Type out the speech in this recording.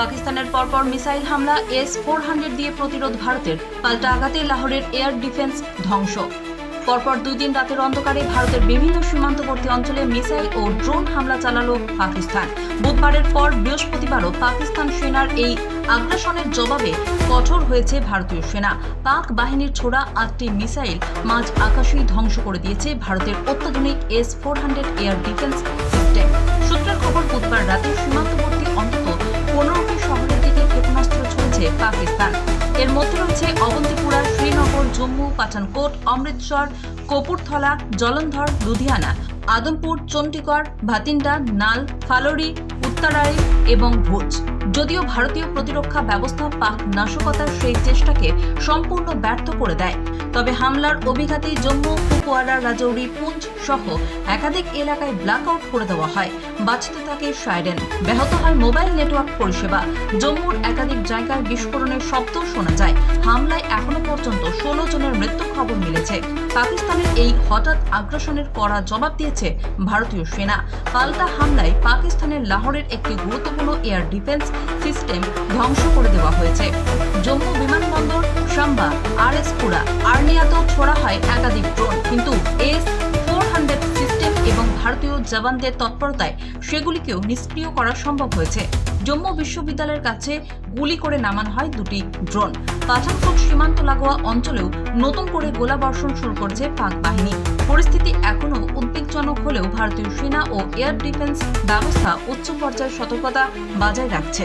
পাকিস্তানের পরপর মিসাইল হামলা এস ফোর হান্ড্রেড দিয়ে প্রতিরোধ ভারতের, পাল্টা আঘাতে লাহোরের এয়ার ডিফেন্স ধ্বংস। পরপর দুই দিন রাতের অন্ধকারে ভারতের বিভিন্ন সীমান্তবর্তী অঞ্চলে মিসাইল ও ড্রোন হামলা চালালো পাকিস্তান। বুধবারের পর বৃহস্পতিবারও পাকিস্তান সেনার এই আগ্রাসনের জবাবে কঠোর হয়েছে ভারতীয় সেনা। পাক বাহিনীর ছোড়া আটটি মিসাইল মাঝ আকাশেই ধ্বংস করে দিয়েছে ভারতের অত্যাধুনিক S four hundred air defence এর মধ্যে রয়েছে অবন্তিপুরা শ্রীনগর, জম্মু, পাঠানকোট, অমৃতসর, কপুরথলা, জলন্ধর, লুধিয়ানা, আদমপুর চণ্ডীগড় ভাতিন্ডা, নাল, ফালোরি উত্তরারি এবং ভুজ। যদিও ভারতীয় প্রতিরক্ষা ব্যবস্থা পাক নাশকতার সেই চেষ্টাকে সম্পূর্ণ ব্যর্থ করে দেয়, তবে হামলার অভিঘাতেই জম্মু কুপওয়ারা রাজৌরি পুঞ্চ সহ একাধিক এলাকায় ব্ল্যাকআউট করে দেওয়া হয়। বাঁচতে থাকে সাইরেন। ব্যাহত হয় মোবাইল নেটওয়ার্ক পরিষেবা। জম্মুর একাধিক জায়গায় বিস্ফোরণের শব্দ শোনা যায়। হামলায় এখনও পর্যন্ত ষোলো জনের মৃত্যু খবর মিলেছে। পাকিস্তানের এই হঠাৎ আগ্রাসনের কড়া জবাব দিয়েছে ভারতীয় সেনা। পাল্টা হামলায় পাকিস্তানের লাহোরের একটি গুরুত্বপূর্ণ এয়ার ডিফেন্স সিস্টেম ধ্বংস করে দেওয়া হয়েছে। জম্মু বিমানবন্দর, সাম্বা আর এস পুরা আর্নিয়াতেও ছোড়া হয় একাধিক ড্রোন। কিন্তু এস ফোর হান্ড্রেড সিস্টেম এবং ভারতীয় জওয়ানদের তৎপরতায় সেগুলিকেও নিষ্ক্রিয় করা সম্ভব হয়েছে। জম্মু বিশ্ববিদ্যালয়ের কাছে গুলি করে নামানো হয় দুটি ড্রোন। পাঠানকোট সীমান্ত লাগোয়া অঞ্চলেও নতুন করে গোলাবর্ষণ শুরু করেছে পাক বাহিনী। পরিস্থিতি এখনও উদ্বেগজনক হলেও ভারতীয় সেনা ও এয়ার ডিফেন্স ব্যবস্থা উচ্চ পর্যায়ের সতর্কতা বজায় রাখছে।